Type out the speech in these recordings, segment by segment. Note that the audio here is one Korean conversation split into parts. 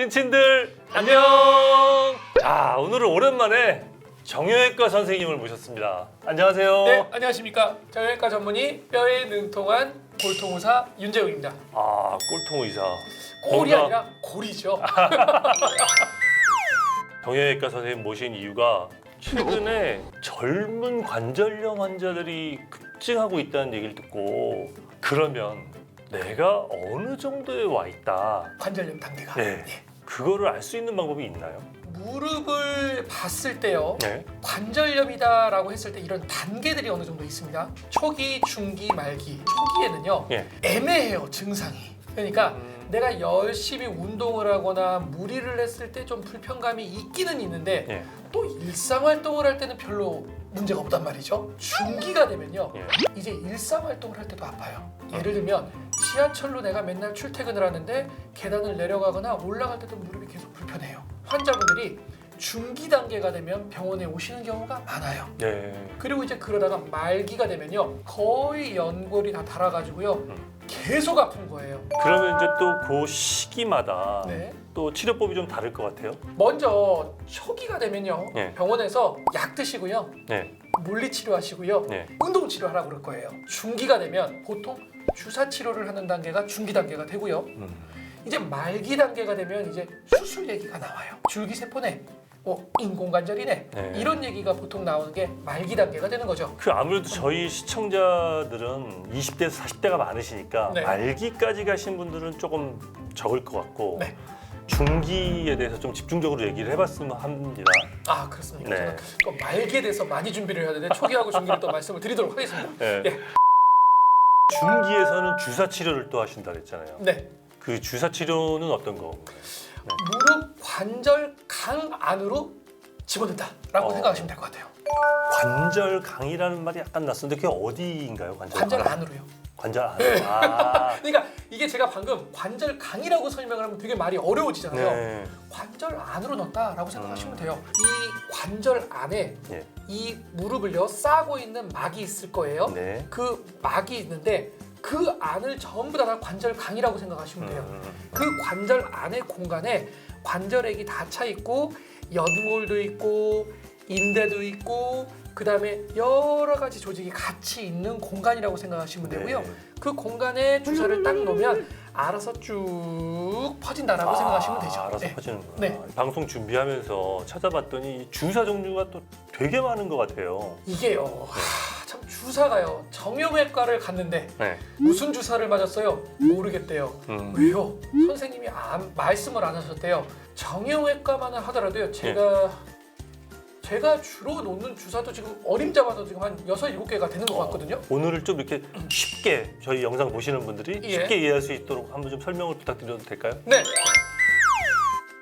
찐친들 안녕. 자 오늘은 오랜만에 정형외과 선생님을 모셨습니다. 안녕하세요. 네, 안녕하십니까. 정형외과 전문의 뼈에 능통한 골통의사 윤재욱입니다. 아 꼴통 의사. 골이 뭔가- 아니라 골이죠. 정형외과 선생님 모신 이유가 최근에 젊은 관절염 환자들이 급증하고 있다는 얘기를 듣고 그러면 내가 어느 정도에 와 있다. 관절염 단계가. 네. 그거를 알 수 있는 방법이 있나요? 무릎을 봤을 때요. 네. 관절염이다라고 했을 때 이런 단계들이 어느 정도 있습니다. 초기, 중기, 말기. 초기에는요. 예. 애매해요, 증상이. 그러니까 음, 내가 열심히 운동을 하거나 무리를 했을 때 좀 불편감이 있기는 있는데 예. 또 일상 활동을 할 때는 별로 문제가 없단 말이죠. 중기가 되면요. 예. 이제 일상 활동을 할 때도 아파요. 예를 들면 지하철로 내가 맨날 출퇴근을 하는데 계단을 내려가거나 올라갈 때도 무릎이 계속 불편해요. 환자분들이 중기 단계가 되면 병원에 오시는 경우가 많아요. 네. 그리고 이제 그러다가 말기가 되면요 거의 연골이 다 닳아가지고요 음. 계속 아픈 거예요. 그러면 이제 또 그 시기마다 네. 또 치료법이 좀 다를 것 같아요. 먼저 초기가 되면요 네. 병원에서 약 드시고요 네. 물리 치료 하시고요 네. 운동 치료 하라고 그럴 거예요. 중기가 되면 보통 주사 치료를 하는 단계가 중기 단계가 되고요. 음. 이제 말기 단계가 되면 이제 수술 얘기가 나와요. 줄기세포네, 뭐 인공관절이네 네. 이런 얘기가 보통 나오는 게 말기 단계가 되는 거죠. 그 아무래도 저희 시청자들은 20대에서 40대가 많으시니까 네. 말기까지 가신 분들은 조금 적을 것 같고 네. 중기에 대해서 좀 집중적으로 얘기를 해봤으면 합니다. 아 그렇습니까? 네. 저는 또 말기에 대해서 많이 준비를 해야 되는데 초기하고 중기를 또 말씀을 드리도록 하겠습니다. 네. 예. 중기에서는 주사 치료를 또 하신다 그랬잖아요. 네, 그 주사 치료는 어떤 거? 무릎 관절 강 안으로 집어넣다라고 어. 생각하시면 될 것 같아요. 관절 강이라는 말이 약간 낯선데 그게 어디인가요? 관절 관절 강? 안으로요. 관절 안. 아. 그러니까 이게 제가 방금 관절 강이라고 설명을 하면 되게 말이 어려워지잖아요. 네. 관절 안으로 넣었다라고 생각하시면 돼요. 이 관절 안에 예. 이 무릎을요 싸고 있는 막이 있을 거예요. 네. 그 막이 있는데 그 안을 전부 다 관절 강이라고 생각하시면 돼요. 음. 그 관절 안의 공간에 관절액이 다 차 있고 연골도 있고 인대도 있고 그 다음에 여러 가지 조직이 같이 있는 공간이라고 생각하시면 되고요. 네. 그 공간에 주사를 딱 놓으면 알아서 쭉 퍼진다라고 아, 생각하시면 되죠. 알아서 네. 퍼지는구나. 네. 방송 준비하면서 찾아봤더니 주사 종류가 또 되게 많은 것 같아요. 이게요. 하, 참 주사가요. 정형외과를 갔는데 네. 무슨 주사를 맞았어요? 모르겠대요. 음. 왜요? 선생님이 안- 말씀을 안 하셨대요. 정형외과만을 하더라도요. 제가 제가 주로 놓는 주사도 지금 어림잡아도 지금 한 여섯 일곱 개가 되는 것 같거든요. 오늘을 좀 이렇게 쉽게 저희 영상 보시는 분들이 예. 쉽게 이해할 수 있도록 한번 좀 설명을 부탁드려도 될까요? 네.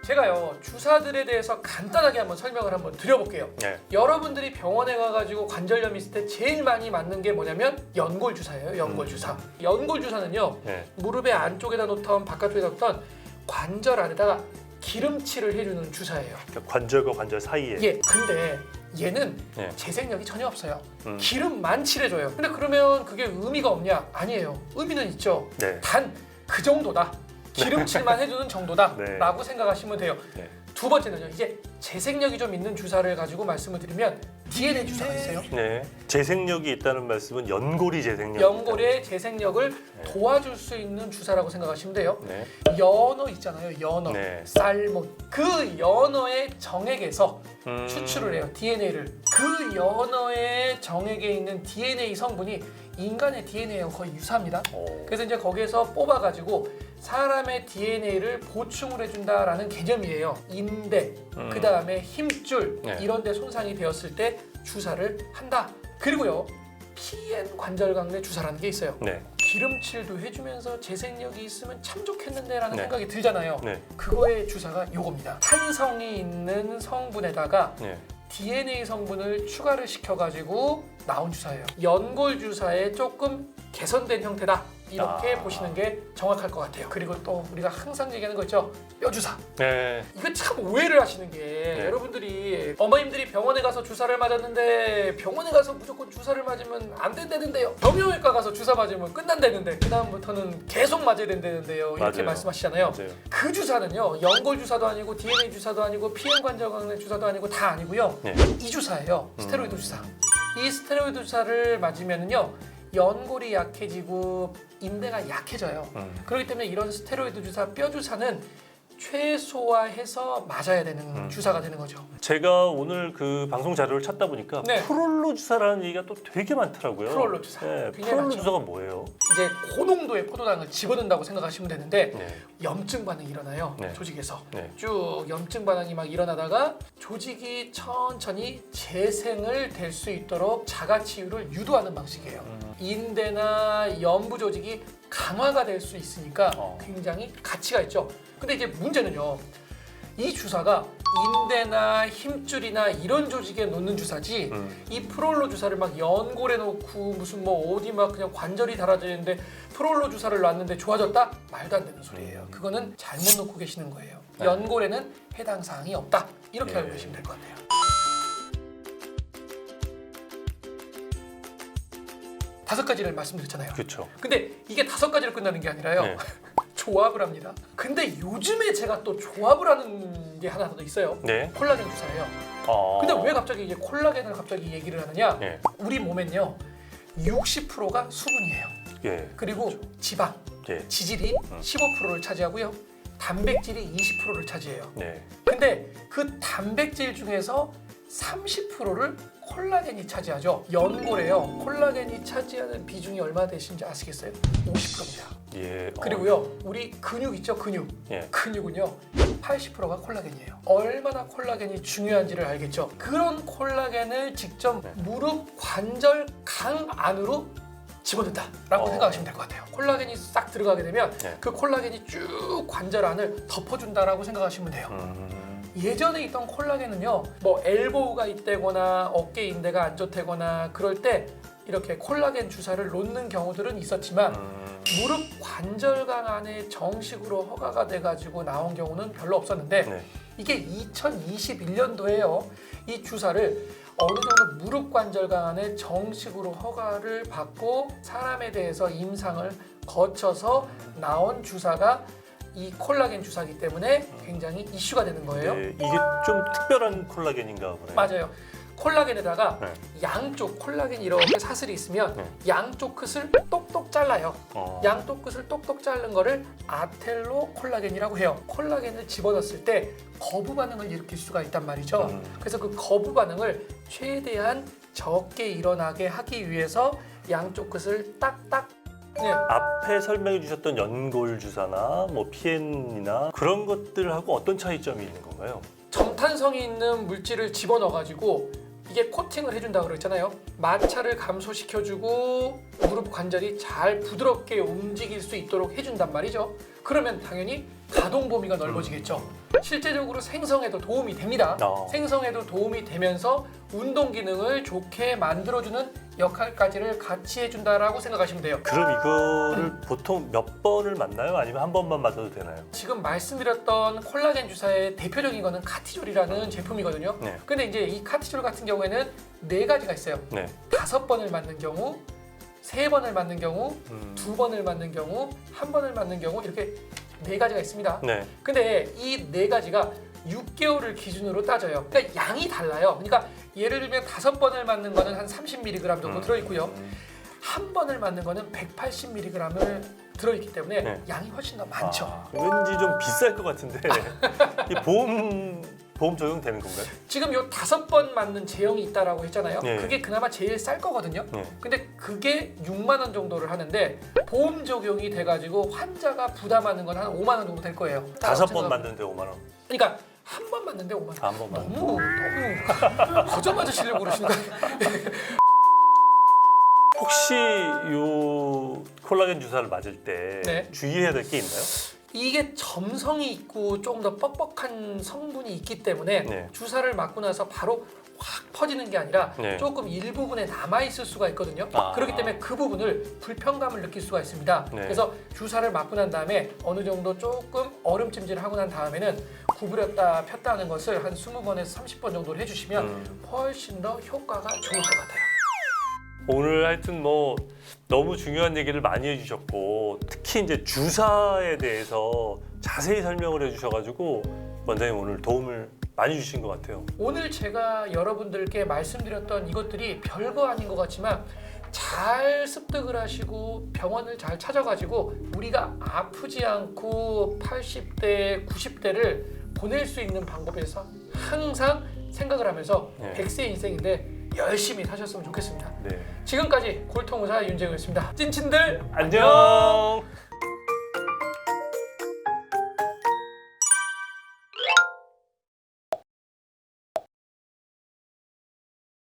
제가요 주사들에 대해서 간단하게 한번 설명을 한번 드려볼게요. 네. 여러분들이 병원에 가가지고 관절염 있을 때 제일 많이 맞는 게 뭐냐면 연골 주사예요. 음. 연골 주사. 연골 주사는요 네. 무릎의 안쪽에다 놓던 바깥쪽에다 놓던 관절 안에다가 기름칠을 해주는 주사예요. 그러니까 관절과 관절 사이에. 예. 근데 얘는 네. 재생력이 전혀 없어요. 음. 기름만 칠해줘요. 근데 그러면 그게 의미가 없냐? 아니에요. 의미는 있죠. 네. 단 그 정도다. 기름칠만 해주는 네. 정도다라고 생각하시면 돼요. 네. 두 번째는요. 이제 재생력이 좀 있는 주사를 가지고 말씀을 드리면 DNA 주사가 있어요. 네. 재생력이 있다는 말씀은 연골이 재생력. 연골의 재생력을 도와줄 수 있는 주사라고 생각하시면 돼요. 네. 연어 있잖아요. 연어, 네. 살몬. 그 연어의 정액에서 음. 추출을 해요. DNA를. 그 연어의 정액에 있는 DNA 성분이 인간의 DNA와 거의 유사합니다. 오. 그래서 이제 거기에서 뽑아가지고 사람의 DNA를 보충을 해준다라는 개념이에요. 인대, 음. 그 다음에 힘줄 네. 이런 데 손상이 되었을 때 주사를 한다. 그리고요, PN 관절강내 주사라는 게 있어요. 네. 기름칠도 해주면서 재생력이 있으면 참 좋겠는데라는 네. 생각이 들잖아요. 네. 그거의 주사가 요겁니다. 탄성이 있는 성분에다가 네. DNA 성분을 추가를 시켜가지고 나온 주사예요. 연골 주사의 조금 개선된 형태다. 이렇게 아. 보시는 게 정확할 것 같아요. 그리고 또 우리가 항상 얘기하는 거 있죠. 뼈 주사. 네. 이거 참 오해를 하시는 게 여러분들이 어머님들이 병원에 가서 주사를 맞았는데 병원에 가서 무조건 주사를 맞으면 안 된다는데요. 정형외과 가서 주사 맞으면 끝난다는데 그 다음부터는 계속 맞아야 된다는데요. 이렇게 맞아요. 말씀하시잖아요. 맞아요. 그 주사는요 연골 주사도 아니고 DNA 주사도 아니고 피행 관절강내 주사도 아니고 다 아니고요 네. 이 주사예요 스테로이드 음. 주사 이 스테로이드 주사를 맞으면은요 연골이 약해지고 인대가 약해져요 음. 그렇기 때문에 이런 스테로이드 주사 뼈 주사는 최소화해서 맞아야 되는 음. 주사가 되는 거죠 제가 오늘 그 방송 자료를 찾다 보니까 네. 프롤로 주사라는 얘기가 또 되게 많더라고요. 프롤로 주사. 네, 굉장히 프롤로 많죠. 주사가 뭐예요? 이제 고농도의 포도당을 집어넣는다고 생각하시면 되는데 네. 염증 반응이 일어나요 네. 조직에서 네. 쭉 염증 반응이 막 일어나다가 조직이 천천히 재생을 될 수 있도록 자가 치유를 유도하는 방식이에요. 음. 인대나 연부 조직이 강화가 될 수 있으니까 어. 굉장히 가치가 있죠. 근데 이제 문제는요. 이 주사가 인대나 힘줄이나 이런 조직에 놓는 주사지 음. 이 프롤로 주사를 막 연골에 놓고 무슨 뭐 어디 막 그냥 관절이 달아져 있는데 프롤로 주사를 놨는데 좋아졌다? 말도 안 되는 소리예요. 음. 그거는 잘못 놓고 계시는 거예요. 네. 연골에는 해당 사항이 없다. 이렇게 네. 알고 계시면 될 것 같아요. 다섯 가지를 말씀드렸잖아요. 그렇죠. 근데 이게 다섯 가지로 끝나는 게 아니라요. 네. 조합을 합니다. 근데 요즘에 제가 또 조합을 하는 게 하나 더 있어요. 네. 콜라겐 주사예요. 어. 근데 왜 갑자기 이제 콜라겐을 갑자기 얘기를 하느냐? 네. 우리 몸엔요 60%가 수분이에요. 예. 그리고 지방, 예. 지질이 음. 15%를 차지하고요. 단백질이 20%를 차지해요. 네. 근데 그 단백질 중에서 30%를 콜라겐이 차지하죠. 연골에요. 콜라겐이 차지하는 비중이 얼마 되시는지 아시겠어요? 50%입니다. 예. 어. 그리고요, 우리 근육 있죠, 근육. 예. 근육은요 80%가 콜라겐이에요. 얼마나 콜라겐이 중요한지를 알겠죠. 그런 콜라겐을 직접 네. 무릎 관절 강 안으로 집어넣는다라고 어. 생각하시면 될 것 같아요. 콜라겐이 싹 들어가게 되면 네. 그 콜라겐이 쭉 관절 안을 덮어준다라고 생각하시면 돼요. 음. 예전에 있던 콜라겐은요, 뭐 엘보우가 있다거나 어깨 인대가 안 좋다거나 그럴 때 이렇게 콜라겐 주사를 놓는 경우들은 있었지만 음. 무릎 관절강 안에 정식으로 허가가 돼가지고 나온 경우는 별로 없었는데 네. 이게 2021년도에요. 이 주사를 어느 정도 무릎 관절강 안에 정식으로 허가를 받고 사람에 대해서 임상을 거쳐서 나온 주사가 이 콜라겐 주사기 때문에 굉장히 이슈가 되는 거예요. 네. 이게 좀 특별한 콜라겐인가 보네요. 맞아요. 콜라겐에다가 네. 양쪽 콜라겐이 이렇게 사슬이 있으면 네. 양쪽 끝을 똑똑 잘라요. 어. 양쪽 끝을 똑똑 자른 거를 아텔로 콜라겐이라고 해요. 콜라겐을 집어넣었을 때 거부 반응을 일으킬 수가 있단 말이죠. 음. 그래서 그 거부 반응을 최대한 적게 일어나게 하기 위해서 양쪽 끝을 딱딱 네, 앞에 설명해 주셨던 연골 주사나 뭐 피엔이나 그런 것들하고 어떤 차이점이 있는 건가요? 점탄성이 있는 물질을 집어넣어 가지고 이게 코팅을 해준다고 그랬잖아요. 마찰을 감소시켜주고 무릎 관절이 잘 부드럽게 움직일 수 있도록 해준단 말이죠. 그러면 당연히 가동 범위가 넓어지겠죠. 실제적으로 생성에도 도움이 됩니다. 어. 생성에도 도움이 되면서 운동 기능을 좋게 만들어주는 역할까지를 같이 해준다라고 생각하시면 돼요. 그럼 이거를 보통 몇 번을 맞나요? 아니면 한 번만 맞아도 되나요? 지금 말씀드렸던 콜라겐 주사의 대표적인 거는 카티졸이라는 제품이거든요. 네. 근데 이제 이 카티졸 같은 경우에는 네 가지가 있어요. 네. 다섯 번을 맞는 경우, 세 번을 맞는 경우, 음. 두 번을 맞는 경우, 한 번을 맞는 경우 이렇게 네 가지가 있습니다. 네. 근데 이 네 가지가 6개월을 기준으로 따져요. 그러니까 양이 달라요. 그러니까 예를 들면 다섯 번을 맞는 거는 한 30mg 정도 음. 들어있고요. 음. 한 번을 맞는 거는 180mg을 들어있기 때문에 네. 양이 훨씬 더 많죠. 아, 왠지 좀 비쌀 것 같은데 이 보험 보험 적용되는 건가요? 지금 요 다섯 번 맞는 제형이 있다라고 했잖아요. 네. 그게 그나마 제일 쌀 거거든요. 네. 근데 그게 6만 원 정도를 하는데 보험 적용이 돼가지고 환자가 부담하는 건 한 5만 원 정도 될 거예요. 다섯 번 맞는데 5만 원. 그러니까 한 번 맞는데 5만 원. 한 번만. 너무 너무 거저 맞으시려고 그러시는 거예요. 혹시 요 콜라겐 주사를 맞을 때 네. 주의해야 될 게 있나요? 이게 점성이 있고 조금 더 뻑뻑한 성분이 있기 때문에 네. 주사를 맞고 나서 바로 확 퍼지는 게 아니라 네. 조금 일부분에 남아 있을 수가 있거든요. 아. 그렇기 때문에 그 부분을 불편감을 느낄 수가 있습니다. 네. 그래서 주사를 맞고 난 다음에 어느 정도 조금 얼음찜질을 하고 난 다음에는 구부렸다 폈다 하는 것을 한 20번에서 30번 정도를 해주시면 음. 훨씬 더 효과가 좋을 것 같아요. 오늘 하여튼 뭐 너무 중요한 얘기를 많이 해주셨고 특히 이제 주사에 대해서 자세히 설명을 해주셔가지고 원장님 오늘 도움을 많이 주신 것 같아요. 오늘 제가 여러분들께 말씀드렸던 이것들이 별거 아닌 것 같지만 잘 습득을 하시고 병원을 잘 찾아가지고 우리가 아프지 않고 80대, 90대를 보낼 수 있는 방법에서 항상 생각을 하면서 네. 100세 인생인데 열심히 사셨으면 좋겠습니다. 네. 지금까지 골통의사 윤재우였습니다. 찐친들 안녕.